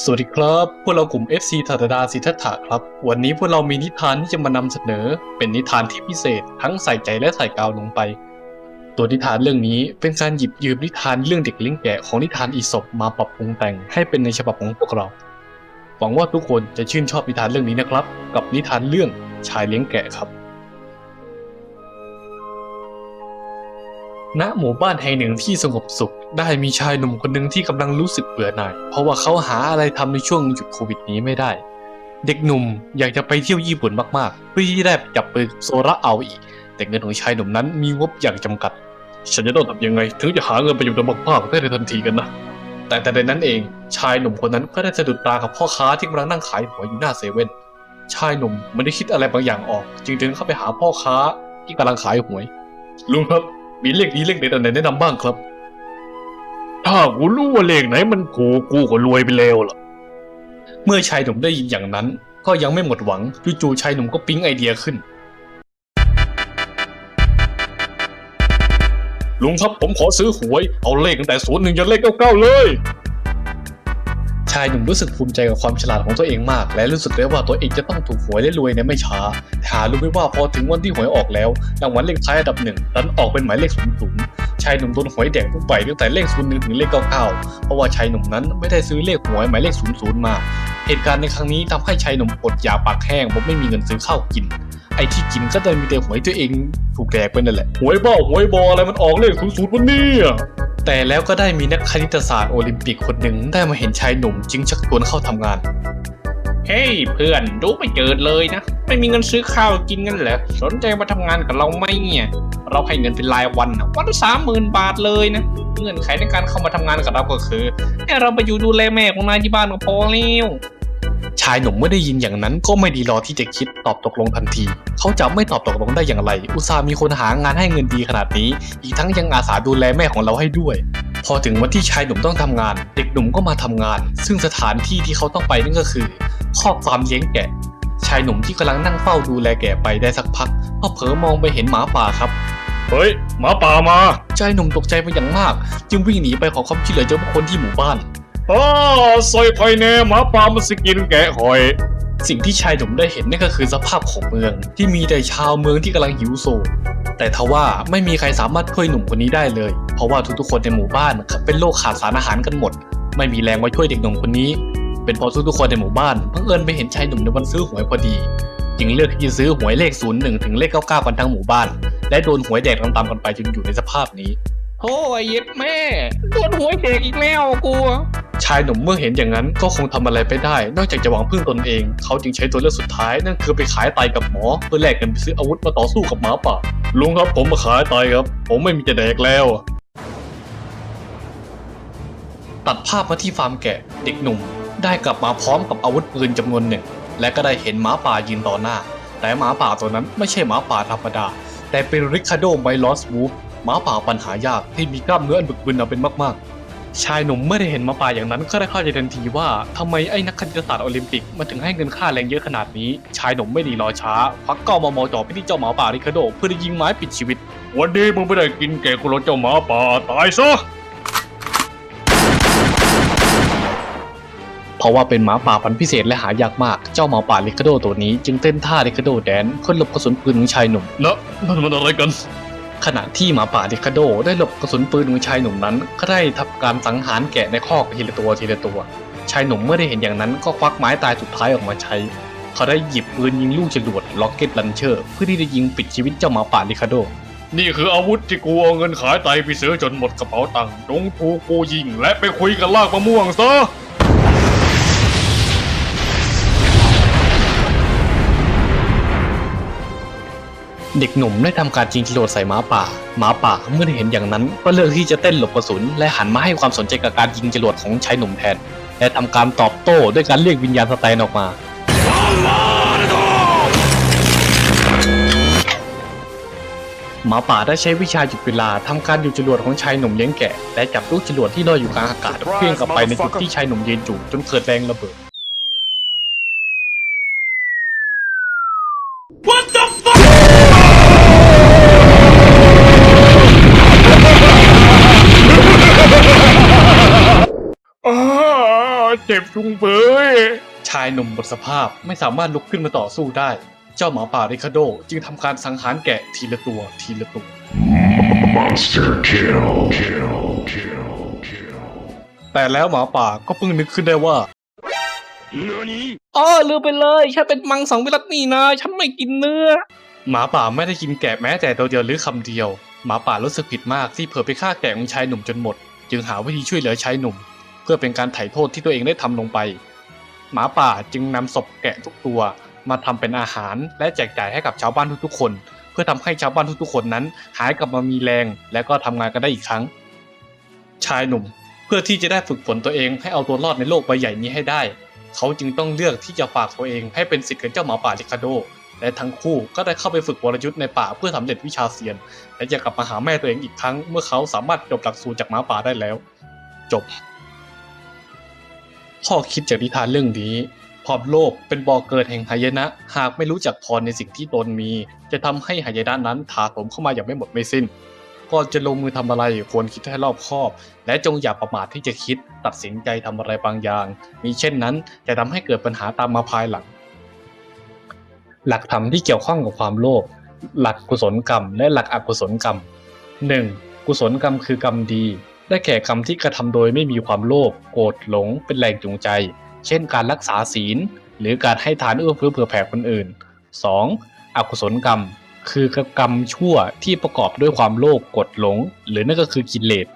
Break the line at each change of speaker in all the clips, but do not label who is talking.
สวัสดีครับ พวกเรากลุ่ม FC ทัตดาสิทธัตถะครับ วันนี้พวกเรามีนิทานที่จะมานำเสนอ เป็นนิทานที่พิเศษ ทั้งใส่ใจและใส่กาวลงไป ตัวนิทานเรื่องนี้เป็นการหยิบยืมนิทานเรื่องเด็กเลี้ยงแกะของนิทานอีสปมาปรับปรุงแต่งให้เป็นในฉบับของพวกเรา หวังว่าทุกคนจะชื่นชอบนิทานเรื่องนี้นะครับ กับนิทานเรื่องชายเลี้ยงแกะครับ ณหมู่บ้านแห่งหนึ่งที่สงบสุข ได้มีชายหนุ่มคนหนึ่งที่กำลังรู้สึกเบื่อหน่าย เพราะว่าเขาหาอะไรทำในช่วงหยุดโควิดนี้ไม่ได้ เด็กหนุ่มอยากจะไปเที่ยวญี่ปุ่นมากๆ เพื่อที่ได้จับไปโซระเอาอีก แต่เงินของชายหนุ่มนั้นมีงบอย่างจำกัด ฉันจะต้องทำยังไง ถึงจะหาเงินไปอยู่ในมากๆได้ในทันทีกันนะ แต่แต่ในนั้นเองชายหนุ่มคนนั้นก็ได้สะดุดตากับพ่อค้าที่กำลังนั่งขายหัวอยู่หน้าเซเว่น ชายหนุ่มไม่ได้คิดอะไรบางอย่างออก จึงเดินเข้าไปหาพ่อค้าที่กำลังขายหวย ลุงครับ มีเลขดีเลขเด็ดอันไหนแนะนำบ้างครับ ถ้ากูรู้ว่าเลขไหนมันกูกกูก็รวยไปแล้วล่ะ เมื่อชายหนุ่มได้ยินอย่างนั้น ก็ยังไม่หมดหวังจู่ๆชายหนุ่มก็ปิ๊งไอเดียขึ้น ลุงครับผมขอซื้อหวย เอาเลขตั้งแต่ศูนย์หนึ่งยันเลขเก้าเก้าเลย ชายหนุ่มรู้สึกภูมิใจกับความฉลาดของตัวเองมาก และรู้สึกได้ว่าตัวเองจะต้องถูกหวยและรวยในไม่ช้าหารู้ไหมว่าพอถึงวันที่หวยออกแล้วรางวัลเลขท้ายอันดับหนึ่งดันออกเป็นหมายเลขศูนย์ศูนย์ชายหนุ่มโดนหวยแดงทุกใบตั้งแต่เลขศูนย์หนึ่งถึงเลขเก้าเก้าเพราะว่าชายหนุ่มนั้นไม่ได้ซื้อเลขหวยหมายเลขศูนย์ศูนย์มา เหตุการณ์ในครั้งนี้ทำให้ชายหนุ่มอดยาปากแห้งเพราะไม่มีเงินซื้อข้าวกินไอ้ที่กินก็ได้มีแต่หวยตัวเองถูกแดกไปนั่นแหละหวยบ้าหวยบออะไรมันออกเลขศูนย์ศูนย์วันนี้อะ แต่แล้วก็ได้มีนักคณิตศาสตร์โอลิมปิกคนหนึ่งได้มาเห็นชายหนุ่มจึงชักชวนเข้าทำงาน
เฮ้ยเพื่อนดูไม่เจิดเลยนะ ไม่มีเงินซื้อข้าวกินกันเหรอสนใจมาทำงานกับเราไหมเนี่ยเราให้เงินเป็นรายวันนะวันสามหมื่นบาทเลยนะเงื่อนไขในการเข้ามาทำงานกับเราก็คือให้เราไปอยู่ดูแลแม่ของนายที่บ้านก็พอแล้ว
ชายหนุ่มเมื่อได้ยินอย่างนั้นก็ไม่ดีรอที่จะคิดตอบตกลงทันที เขาจะไม่ตอบตกลงได้อย่างไร อุตส่าห์มีคนหางานให้เงินดีขนาดนี้ อีกทั้งยังอาสาดูแลแม่ของเราให้ด้วย พอถึงวันที่ชายหนุ่มต้องทำงาน เด็กหนุ่มก็มาทำงาน ซึ่งสถานที่ที่เขาต้องไปนั่นก็คือคอกฟาร์มเลี้ยงแกะ ชายหนุ่มที่กำลังนั่งเฝ้าดูแลแกะไปได้สักพักก็เผลอมองไปเห็นหมาป่าครับเฮ้ยหมาป่ามาชายหนุ่มตกใจไปอย่างมาก จึงวิ่งหนีไปขอความช่วยเหลือจากผู้คนที่หมู่บ้าน อ้าซอยคอยแน่หมาป่ามันสกินแกะหอย สิ่งที่ชายหนุ่มได้เห็นนั่นก็คือสภาพของเมือง ที่มีแต่ชาวเมืองที่กำลังหิวโซ แต่ทว่าไม่มีใครสามารถช่วยหนุ่มคนนี้ได้เลย เพราะว่าทุกๆคนในหมู่บ้านเป็นโรคขาดสารอาหารกันหมด ไม่มีแรงมาช่วยเด็กหนุ่มคนนี้ เป็นเพราะทุกๆคนในหมู่บ้านบังเอิญไปเห็นชายหนุ่มในวันซื้อหวยพอดี จึงเลือกที่จะซื้อหวยเลข 01 ถึงเลข 99 กันทั้งหมู่บ้าน และโดนหวยแดกตามๆกันไปจนอยู่ในสภาพนี้
โอ้ยเย็ดแม่โดนหวยเด็กอีกแล้วกู
ชายหนุ่มเมื่อเห็นอย่างนั้นก็คงทำอะไรไม่ได้ นอกจากจะหวังพึ่งตนเอง เขาจึงใช้ตัวเลือกสุดท้ายนั่นคือไปขายไตกับหมอ เพื่อแลกกันไปซื้ออาวุธมาต่อสู้กับหมาป่าลุงครับผมมาขายไตครับ ผมไม่มีจะแดกแล้วตัดภาพมาที่ฟาร์มแกะเด็กหนุ่ม ได้กลับมาพร้อมกับอาวุธปืนจำนวนหนึ่ง และก็ได้เห็นหมาป่ายืนต่อหน้า แต่หมาป่าตัวนั้นไม่ใช่หมาป่าธรรมดา แต่เป็นริคาโดไมลอสวูฟหมาป่าปัญหายากที่มีกล้ามเนื้ออันบึกบึนเอาเป็นมากๆ ชายหนุ่มเมื่อได้เห็นหมาป่าอย่างนั้นก็ได้เข้าใจทันทีว่าทำไมไอ้นักคณิตศาสตร์โอลิมปิกมันถึงให้เงินค่าแรงเยอะขนาดนี้ ชายหนุ่มไม่ดีรอช้าควักเก้ามามอจ่อไปที่เจ้าหมาป่าริคาโดเพื่อจะยิงไม้ปิดชีวิต วันนี้มึงไม่ได้กินแกกุลเจ้าหมาป่าตายซะเพราะว่าเป็นหมาป่าพันธุ์พิเศษและหายากมาก เจ้าหมาป่าริคาโดตัวนี้จึงเต้นท่าริคาโดแดนเพื่อหลบกระสุนปืนของชายหนุ่มนะนั่นมันอะไรกัน ขณะที่หมาป่าริคาโดได้หลบกระสุนปืนของชายหนุ่มนั้น ก็ได้ทำการสังหารแกะในคอกทีละตัวทีละตัว ชายหนุ่มเมื่อได้เห็นอย่างนั้นก็ควักไม้ตายสุดท้ายออกมาใช้ เขาได้หยิบปืนยิงลูกจรวดล็อกเก็ตลันเชอร์ เพื่อที่จะยิงปิดชีวิตเจ้าหมาป่าริคาโด นี่คืออาวุธที่กูเอาเงินขายไตไปซื้อจนหมดกระเป๋าตังค์จงถูกกูยิงและไปคุยกับลากมะม่วงซะ เด็กหนุ่มได้ทำการยิงจรวดใส่หมาป่า หมาป่าเมื่อได้เห็นอย่างนั้นก็เลือกที่จะเต้นหลบกระสุน และหันมาให้ความสนใจกับการยิงจรวดของชายหนุ่มแทน และทำการตอบโต้ด้วยการเรียกวิญญาณสแตนออกมา หมาป่าได้ใช้วิชาหยุดเวลาทำการหยุดจรวดของชายหนุ่มเลี้ยงแกะและจับลูกจรวดที่ลอยอยู่กลางอากาศเพี้ยงกลับไปในจุดที่ชายหนุ่มยืนอยู่จนเกิดแรงระเบิด
เจ็บจุงเบย
ชายหนุ่มหมดสภาพไม่สามารถลุกขึ้นมาต่อสู้ได้ เจ้าหมาป่าริคาโดจึงทำการสังหารแกะทีละตัวทีละตัว
Monster kill. Kill. Kill. Kill.
แต่แล้วหมาป่าก็เพิ่งนึกขึ้นได้ว่า
Nani?
อ๋อลืมไปเลยฉันเป็นมังสวิรัตนี่นะ ฉันไม่กินเนื้อ
หมาป่าไม่ได้กินแกะแม้แต่ตัวเดียวหรือคำเดียว หมาป่ารู้สึกผิดมากที่เผลอไปฆ่าแกะของชายหนุ่มจนหมด จึงหาวิธีช่วยเหลือชายหนุ่ม เพื่อเป็นการไถ่โทษที่ตัวเองได้ทำลงไป หมาป่าจึงนำศพแกะทุกตัว มาทำเป็นอาหารและแจกจ่ายให้กับชาวบ้านทุกๆคน เพื่อทำให้ชาวบ้านทุกๆคนนั้น หายกลับมามีแรง และก็ทำงานกันได้อีกครั้ง ชายหนุ่มเพื่อที่จะได้ฝึกฝนตัวเองให้เอาตัวรอดในโลกใบใหญ่นี้ให้ได้ เขาจึงต้องเลือกที่จะฝากตัวเองให้เป็นศิษย์ของเจ้าหมาป่าลิคาโด และทั้งคู่ก็ได้เข้าไปฝึกวรยุทธ์ในป่าเพื่อสำเร็จวิชาเซียน และจะกลับมาหาแม่ตัวเองอีกครั้ง เมื่อเขาสามารถจบหลักสูตรจากหมาป่าได้แล้ว จบ ข้อคิดจากนิทานเรื่องนี้พอบโลกเป็นบ่อเกิดแห่งหายนะ หากไม่รู้จักพรในสิ่งที่ตนมี จะทำให้หายนะนั้นถาโถมเข้ามาอย่างไม่หมดไม่สิ้นก่อนจะลงมือทำอะไรควรคิดให้รอบคอบ และจงอย่าประมาทที่จะคิดตัดสินใจทำอะไรบางอย่าง มีเช่นนั้นจะทำให้เกิดปัญหาตามมาภายหลัง หลักธรรมที่เกี่ยวข้องกับความโลภหลักกุศลกรรม และหลักอกุศลกรรม 1. กุศลกรรมคือกรรมดี ได้แก่กรรมที่กระทำโดยไม่มีความโลภโกรธหลงเป็นแรงจูงใจ เช่น การรักษาศีล หรือการให้ทานเอื้อเฟื้อเผื่อแผ่คนอื่น 2. อกุศลกรรม คือกรรมชั่วที่ประกอบด้วยความโลภโกดหลง หรือนั่นก็คือกิเลส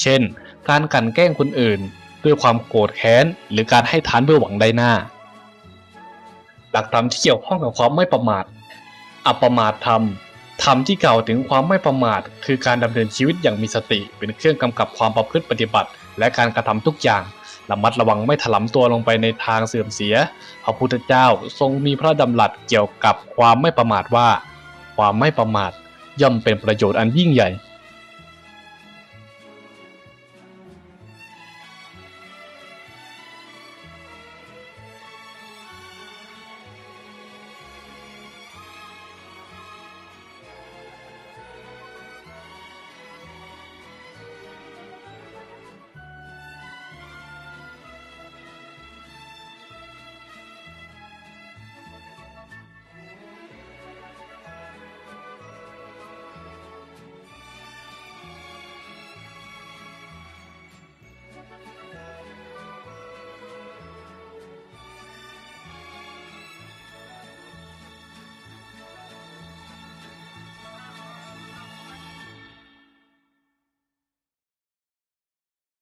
เช่น การกันแกล้งคนอื่น ด้วยความโกรธแค้น หรือการให้ทานเพื่อหวังได้หน้า หลักธรรมที่เกี่ยวข้องกับความไม่ประมาทอัปมาทธรรม ธรรมที่กล่าวถึงความไม่ประมาท คือการดำเนินชีวิตอย่างมีสติ เป็นเครื่องกำกับความประพฤติปฏิบัติ และการกระทำทุกอย่างระมัดระวังไม่ถลำตัวลงไปในทางเสื่อมเสีย พระพุทธเจ้าทรงมีพระดำรัสเกี่ยวกับความไม่ประมาทว่า ความไม่ประมาทย่อมเป็นประโยชน์อันยิ่งใหญ่